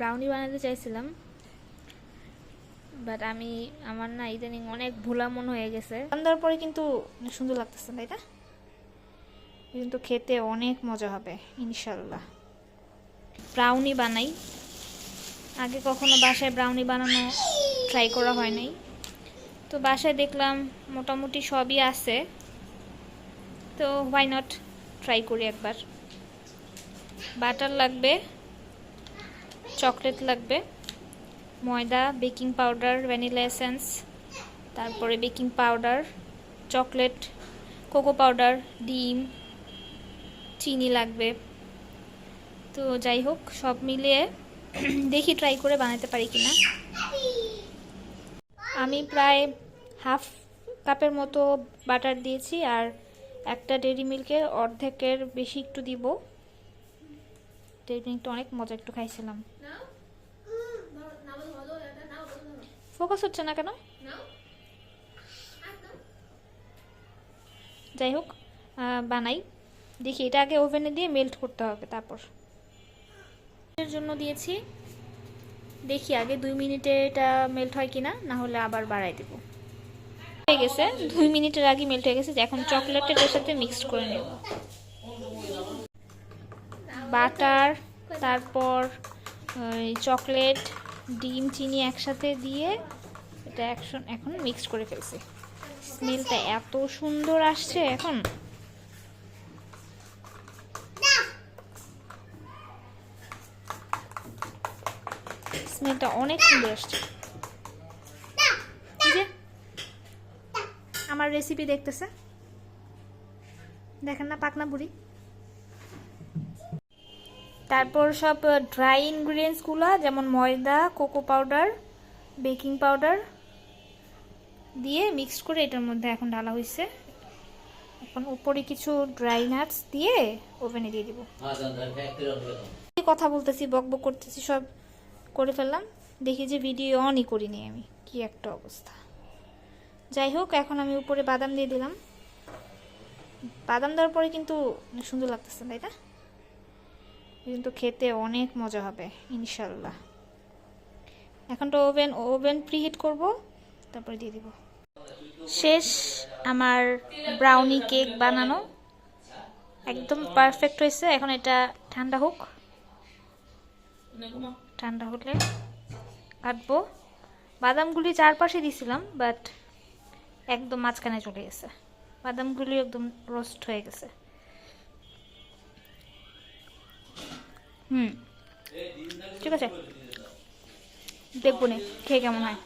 Brownie বানাতে চাইছিলাম but আমি, আমার না ইদানিং অনেক ভোলা মন হয়ে গেছে। দেওয়ার পরে কিন্তু সুন্দর লাগতেছে, তাই না? কিন্তু খেতে অনেক মজা হবে ইনশাল্লাহ ব্রাউনি বানাই। আগে কখনো বাসায় ব্রাউনি বানানো ট্রাই করা হয় নাই। তো বাসায় দেখলাম মোটামুটি সবই আছে। তো হোয়াই নট ট্রাই করি একবার। বাটার লাগবে। চকলেট লাগবে, ময়দা, বেকিং পাউডার, ভ্যানিলা এসেন্স, তারপরে baking powder, chocolate, cocoa powder, ডিম, চিনি লাগবে। তো যাই হোক, সব মিলিয়ে দেখি ট্রাই করে বানাতে পারি কিনা। আমি প্রায় হাফ কাপের মতো বাটার দিয়েছি আর একটা ডেরি মিল্কের অর্ধেকের বেশি একটু দিব। মিল্কটা অনেক মজা একটু খাইছিলাম। ফোকাস হচ্ছে না কেন? যাই হোক বানাই। দেখি এটা আগে ওভেনে দিয়ে মেল্ট করতে হবে তারপর। এর জন্য দিয়েছি। দেখি আগে দুই মিনিটে এটা মেল্ট হয় কিনা না হলে আবার বাড়াই দেবো। হয়ে গেছে। দুই মিনিটের আগে মেল্ট হয়ে গেছে। এখন চকলেটের এর সাথে মিক্সড করে নেব। বাটার, তারপর চকলেট, ডিম, চিনি একসাথে দিয়ে এটা একশন এখন মিক্স করে ফেলছি। স্মেলটা এত সুন্দর আসছে এখন। স্মেলটা অনেক সুন্দর আসছে। আমার রেসিপি দেখতেছে। দেখেন না পাকনা বুড়ি। তারপর সব ড্রাই ইনগ্রিডিয়েন্টসগুলো যেমন ময়দা কোকো পাউডার বেকিং পাউডার দিয়ে মিক্সড করে এটার মধ্যে এখন ঢালা হয়েছে। এখন উপরে কিছু ড্রাই নাটস দিয়ে ওভেনে দিয়ে দিব। কথা বলতেছি, বক বক করতেছি, সব করে ফেললাম। দেখি যে ভিডিও অনই করিনি আমি, কি একটা অবস্থা। যাই হোক, এখন আমি উপরে বাদাম দিয়ে দিলাম। বাদাম দেওয়ার পরে কিন্তু সুন্দর লাগতেছে, তাই না? কিন্তু খেতে অনেক মজা হবে ইনশাল্লাহ এখন তো ওভেন ওভেন প্রিহিট করব, তারপরে দিয়ে দিব। শেষ আমার ব্রাউনি কেক বানানো। একদম পারফেক্ট হয়েছে, এখন এটা ঠান্ডা হোক। ঠান্ডা হলে কাটবো। বাদামগুলি চারপাশে দিছিলাম বাট একদম মাঝখানে চলে গেছে। বাদামগুলি একদম রোস্ট হয়ে গেছে। হুম। ঠিক আছে। দেখব নে খেয়ে কেমন হয়।